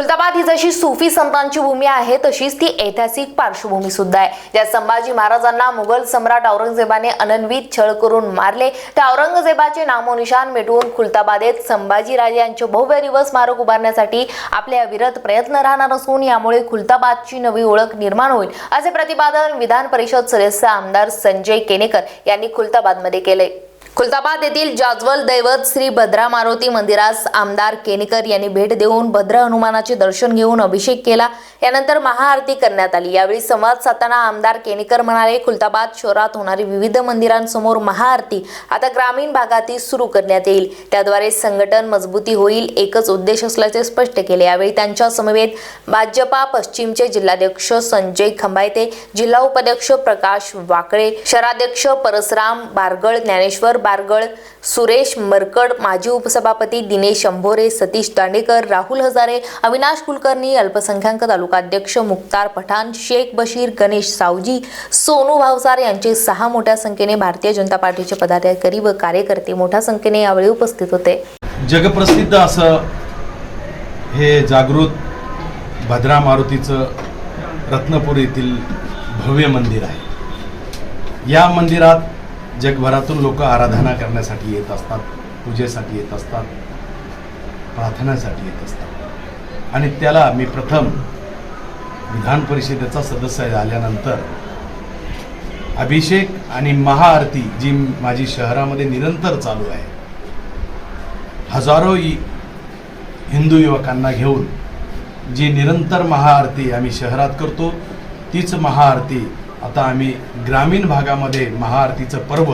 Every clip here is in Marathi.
खुलताबाद ही जशी सुफी संतांची भूमी आहे तशीच ती ऐतिहासिक पार्श्वभूमी सुद्धा आहे. ज्या संभाजी महाराजांना मुघल सम्राट औरंगजेबाने अनन्वित छळ करून मारले. त्या औरंगजेबाचे नामोनिशान मिटवून खुलताबादेत संभाजीराजे यांचे भव्य दिवस स्मारक उभारण्यासाठी आपले अविरत प्रयत्न राहणार असून यामुळे खुलताबादची नवी ओळख निर्माण होईल असे प्रतिपादन विधान परिषद सदस्य आमदार संजय केनेकर यांनी खुलताबादमध्ये केले. खुलताबाद येथील जाजवल दैवत श्री भद्रा मारुती मंदिरास आमदार केनेकर यांनी भेट देऊन भद्र हनुमानाचे दर्शन घेऊन अभिषेक केला. यानंतर महाआरती करण्यात आली. यावेळी संवाद साधताना आमदार केनेकर म्हणाले खुलताबाद शहरात होणारी विविध मंदिरांसमोर महाआरती आता ग्रामीण भागातही सुरू करण्यात येईल. त्याद्वारे संघटन मजबूती होईल एकच उद्देश असल्याचे स्पष्ट केले. यावेळी त्यांच्या समवेत भाजपा पश्चिमचे जिल्हाध्यक्ष संजय खंबायते जिल्हा उपाध्यक्ष प्रकाश वाकळे शहराध्यक्ष परसराम बारगळ ज्ञानेश्वर बारगळ सुरेश मरकड माजी उपसभापती दिनेश अंभोरे सतीश दांडेकर राहुल हजारे अविनाश कुलकर्णी अल्पसंख्याक तालुकाध्यक्ष मुक्तार पठाण शेख बशीर गणेश सावजी सोनू भावसार यांचे सहा मोठ्या संख्येने भारतीय जनता पार्टीचे पदाधिकारी व कार्यकर्ते मोठ्या संख्येने यावेळी उपस्थित होते. जगप्रसिद्ध असं हे जागृत भद्रा मारुतीचं रत्नपूर येथील भव्य मंदिर आहे. या मंदिरात जगभरातून लोक आराधना करण्यासाठी येत असतात पूजेसाठी येत असतात प्रार्थनासाठी येत असतात. आणि त्याला मी प्रथम विधान परिषदेचा सदस्य झाल्यानंतर अभिषेक आणि महाआरती जी माझी शहरामध्ये निरंतर चालू आहे हजारो हिंदू युवकांना घेऊन जी निरंतर महाआरती आम्ही शहरात करतो तीच महाआरती आता आम्ही ग्रामीण भागामध्ये महाआरतीचं पर्व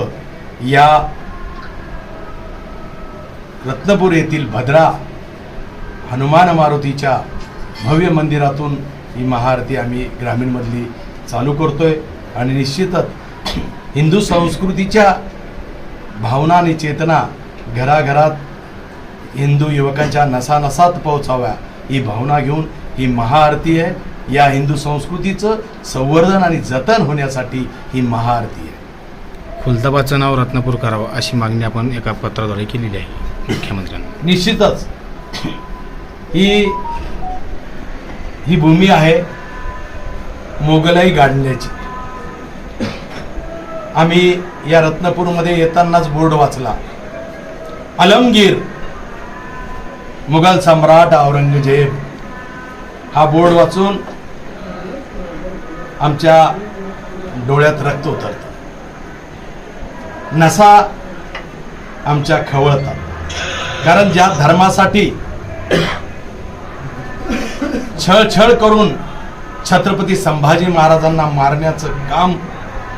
या रत्नपूर येथील भद्रा हनुमान मारुतीच्या भव्य मंदिरातून ही महाआरती आम्ही ग्रामीणमधली चालू करतोय. आणि निश्चितच हिंदू संस्कृतीच्या भावना आणि चेतना घराघरात हिंदू युवकांच्या नसानसात पोहोचाव्या ही भावना घेऊन ही महाआरती आहे. या हिंदू संस्कृतीचं संवर्धन आणि जतन होण्यासाठी ही महाआरती आहे. खुलताबादचं नाव रत्नापूर करावं अशी मागणी आपण एका पत्राद्वारे केलेली आहे. मुख्यमंत्र्यांना. निश्चितच ही ही भूमी आहे मोगलाई गाडण्याची आम्ही या रत्नपूरमध्ये येतानाच बोर्ड वाचला. अलमगीर मुघल सम्राट औरंगजेब हा बोर्ड वाचून आमच्या डोळ्यात रक्त उतरत. नसा आमच्या खवळतात. कारण ज्या धर्मासाठी छळछळ करून छत्रपती संभाजी महाराजांना मारण्याचं काम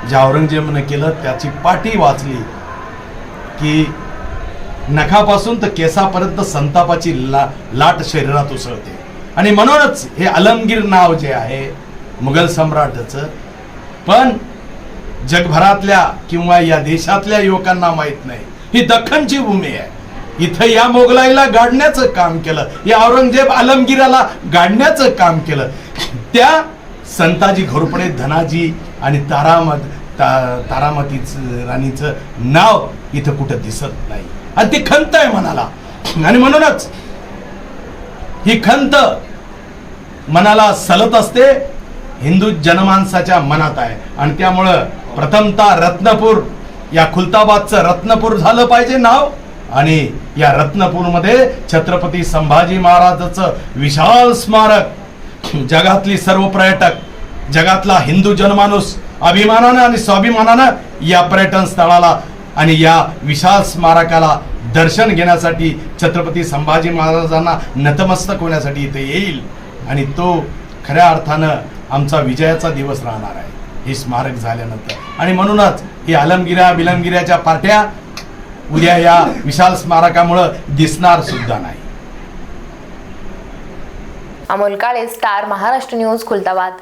ज्या औरंगजेबनं केलं त्याची पाठी वाचली की नखापासून तर केसापर्यंत संतापाची ला लाट शरीरात उसळते. आणि म्हणूनच हे अलमगीर नाव जे आहे मुघल सम्राटाचं पण जगभरातल्या किंवा या देशातल्या युवकांना माहीत नाही. ही दख्खनची भूमी आहे. इथं या मोगलाईला गाडण्याचं काम केलं. या औरंगजेब आलमगिराला गाडण्याचं काम केलं. त्या संताजी घोरपडे धनाजी आणि तारामत ता तारामतीच राणीचं नाव इथं कुठं दिसत नाही. आणि ती खंत आहे मनाला. आणि म्हणूनच ही खंत मनाला सलत असते हिंदू जनमानसाच्या मनात आहे. आणि त्यामुळं प्रथमता रत्नपूर या खुलताबादचं रत्नपूर झालं पाहिजे नाव. आणि या रत्नपूरमध्ये छत्रपती संभाजी महाराजाचं विशाल स्मारक जगातली सर्व पर्यटक जगातला हिंदू जनमाणूस अभिमानानं आणि स्वाभिमानानं या पर्यटन स्थळाला आणि या विशाल स्मारकाला दर्शन घेण्यासाठी छत्रपती संभाजी महाराजांना नतमस्तक होण्यासाठी इथे येईल. आणि तो खऱ्या अर्थानं आमचा विजयाचा दिवस राहणार आहे. हे स्मारक झाल्यानंतर. आणि म्हणूनच ही आलमगिऱ्या बिलमगिऱ्याच्या पार्ट्या उद्या या विशाल स्मारकामुळं दिसणार सुद्धा नाही. Amol Kale Star Maharashtra News Khultabad.